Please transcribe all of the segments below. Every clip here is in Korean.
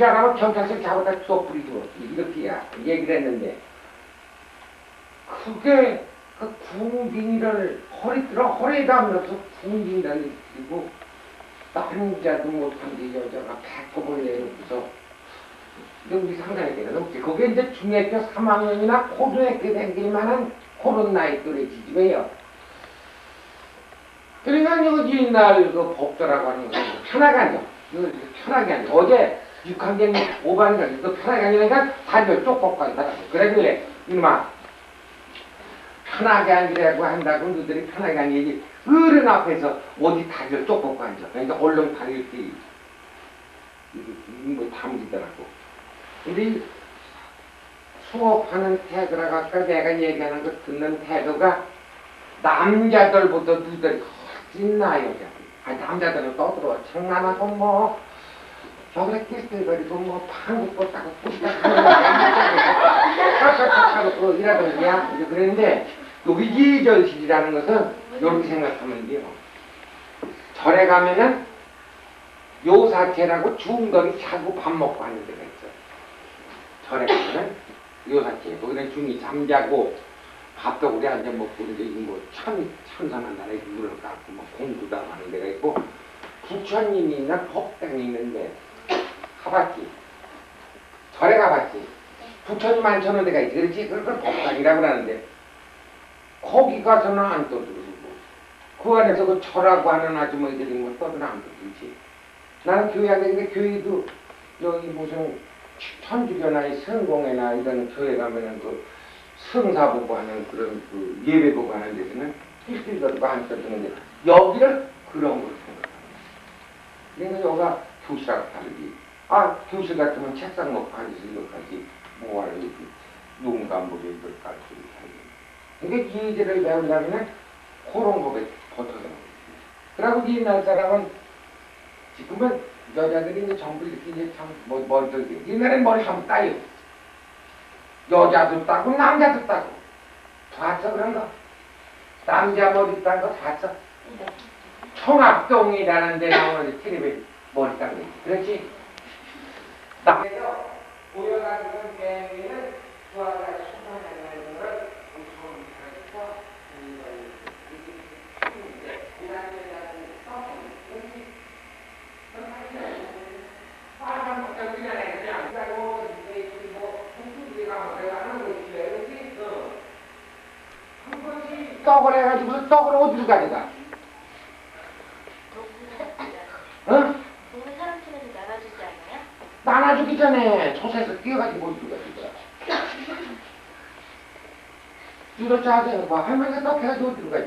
지랄하면 경찰서 잡아다 또 뿌리고 이렇게 얘기를 했는데. 그게 그 궁딩이를 허리 들어 허리에다 물어서 궁딩이라는 그리고 남자도 못한데 여자가 배꼽을 내놓고서 상상이 되는 없지. 그게 이제 중학교 3학년이나 고등학교 다닐 만한 그런 나이 또래 지집이에요. 그러니까 이거 옛날 그 법도라고 하는 거 편하게 이거 편하게 앉아 어제 6학년 5반이가 이거 편하게 앉으니까 다리를 쪽 뻗고 앉더라고 그러길래. 이놈아. 편하게 앉으라고 한다고 너희들이 편하게 앉아야지 어른 앞에서 어디 다리를 쪽 뻗고 앉아. 그러니까 얼른 다리 이렇게 이거 뭐 담기더라고. 근데 이 수업하는 태도라고 아까 내가 얘기하는 거 듣는 태도가 남자들보다 누들이 훨씬 나 여자들 아 남자들은 떠들어 장난하고 뭐 저렇게 끼스거리고 뭐 뻗다고 뻗다고 또 이라든지야 이제 그랬는데 여기 예절실이라는 것은 이렇게 생각하면 돼요 절에 가면은 요사체라고 중거리 자고 밥 먹고 하는 데가 있어요. 절에 가면은 요사체 거기는 중이 잠자고 밥도 우리 앉아 먹고 이제 뭐 천 천사만 나라에 물을 깎고 뭐 공부도 하는 데가 있고 부처님이 있는 법당이 있는데 가봤지. 절에 가봤지. 부처님 앉혀놓은 데가 있지. 그렇지? 그걸 법당이라고 하는데. 거기 가서는 안 떠들고. 그 안에서 그 절하고 하는 아주머니들이 뭐 떠들어 안 떠들지. 나는 교회 하는데 교회도 여기 무슨 천주교나 이 성공회나 이런 교회 가면은 그 성사 보고 하는 그런 그 예배 보고 하는 데서는 필필 거리고 안 떠드는데 여기를 그런 걸 생각합니다. 그러니까 여기가 교실하고 다르지. 아 교실 같으면 책상 놓고 앉아서 이렇게하지 뭐하러 이렇게 누군가 모여 이렇게 할수 있게 그러니까 예제를 배우려면 그런 법에 됩니다. 그리고 옛날 사람은 지금은 여자들이 이제 전부 이렇게 이제 참 뭐 머리들 옛날엔 머리 한번 따요. 여자도 따고 남자도 따고 봤어 그런 거? 남자 머리 딴거 봤어? 청합동이라는 데 나오는 텔레비 머리 딴 거. 그렇지? 그래서 보여가지고 개미는 좋아가 수많은 걸 우선 가지고 떡을 해가지고 떡을 어디로 가져가? 어? 동네 사람 중에서 나눠주지 않아요? 나눠주기 전에 솥에서 끼어가지고 어디로 가져가? 이렇게 하세요. 뭐 할머니가 떡 해가지고 가져가?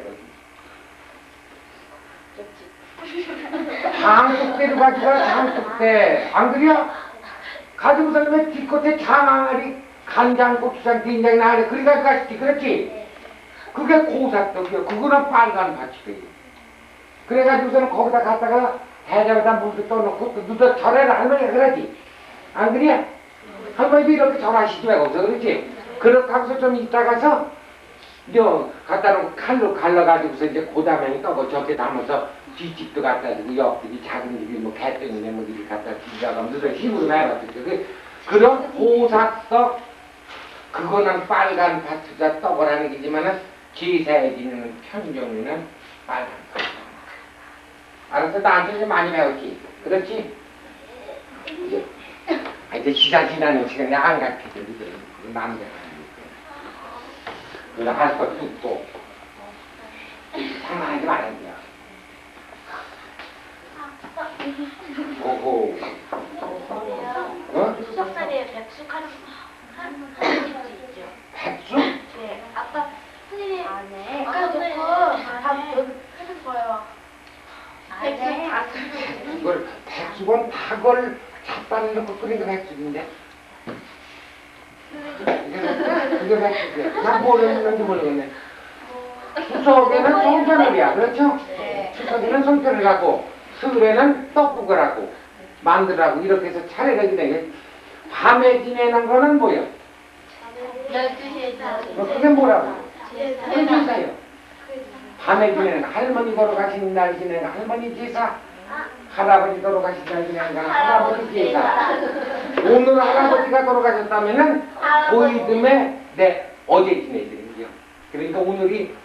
그렇지. 장독대로 가져가 장독대 안 그래요? 가지고서 왜 뒷겉에 장항아리 간장 고추장 된장 나래 그리 가져가시지 그렇지? 그게 고사떡이요 그거는 빨간 바치대요 그래가지고서는 거기다 갖다가 대접에다 물도 떠놓고 또 누더 절해라 할머니가 그러지 안 그래? 할머니도 이렇게 절하시지 말고 거기서 그렇지? 그렇게 하고서 좀 있다가서 저 갖다 놓고 칼로 갈라가지고서 이제 고다명이 떠고 저렇게 담아서 뒷집도 갖다 주고 옆집이 작은 집이 뭐 개똥이네 뭐 이렇게 갖다 주다가 무슨 힘으로 나가지고 그 그런 호사떡 그거는 빨간 파트자 떡을 하는 게지만은 제사에 지는 편종에는 빨간 파트 알았어 나한테 이제 많이 배웠지 그렇지? 이제 아, 이제 시간 지나는 시간에 안 가르쳐줘 이제 남자가 그래 할것 뚝도 장난하지 말아야 돼요 오호 어? 추석날에 백숙 하는 하는 할머니도 있죠. 백수? 네. 아까 선생님 안 해. 아까 놓고 밥 여기 하는 거예요. 안 해. 백숙 다 이걸 백숙은 닭을 잡다는 넣고 끓인 거 백숙인데 이게 백숙이야 난 모르는지 모르겠네 추석에는 송편을이야 그렇죠? 네. 추석에는 송편을 갖고 설에는 떡국을 하고 만두라고 이렇게 해서 차례가 지내게 밤에 지내는 거는 뭐야? 12시에 뭐 그게 뭐라고? 제사요 밤에 지내는 거, 할머니 걸어가시는 날 지내는 거, 할머니 제사 할아버지 돌아가시다 그냥 가 할아버지 기회가 오늘 할아버지가 돌아가셨다면은 고이듬에 내 어제 지내드린 거요. 그러니까 오늘이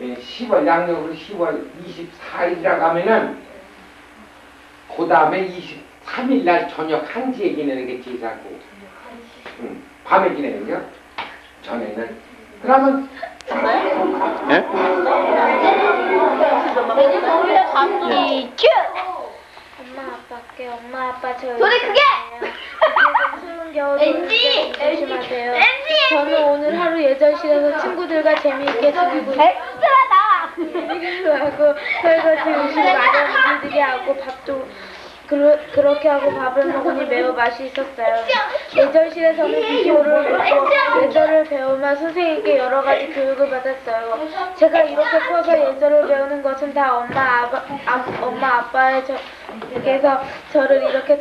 10월 양력으로 10월 24일이라고 하면은 그 다음에 23일 날 저녁 1시에 지내는 게 제사고 응, 밤에 지내는 거 전에는 그러면 예? 엄 마 아빠께 엄마 아빠 저 소리 크게! 추운 겨울 엔지! 조심하세요. 저는 오늘 하루 예절실에서 친구들과 재미있게 즐기고 엑스트라다! 있기도 하고 설거지 음식 마련 우리들이 하고 밥도 그러, 그렇게 하고 밥을 먹으니 매우 맛이 있었어요. 예절실에서는 비교를 하고 예절을 배우며 선생님께 여러 가지 교육을 받았어요. 제가 이렇게 커서 예절을 배우는 것은 다 엄마 아빠 아, 엄마 아빠의 저 께서 저를 이렇게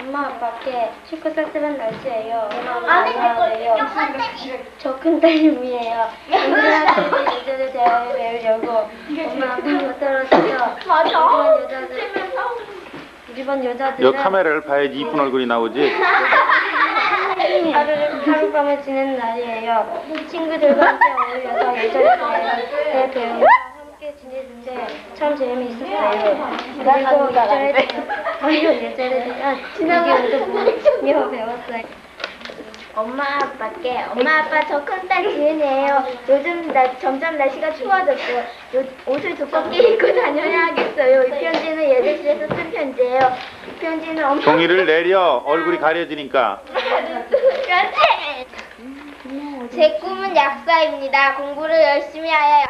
엄마 아빠께 춥고 쌀쌀한 날씨예요. 안에 안녕하세요. 저 큰 딸님이에요. 우리한테 예절에 대하여 배우려고 엄마 아빠가 떨어져서 맞아. 우리 반 여자들 우리 반 여자들은 여 카메라를 봐야지 이쁜 얼굴이 나오지. 하루를 하룻밤을 지내는 날이에요. 친구들과 함께 어울려서 대해 배우며 함께 지내는데 참 재미있었어요. 그리고 예절에 대한 예절에 대한 비교도 보며 배웠어요. 엄마 아빠께 엄마 아빠 저 큰 딸 지은이에요. 요즘 나, 점점 날씨가 추워졌어요. 요, 옷을 두껍게 입고 다녀야겠어요. 이 편지는 예배실에서 쓴 편지예요. 이 편지는 엄마 종이를 내려 얼굴이 가려지니까. 제 꿈은 약사입니다. 공부를 열심히 하여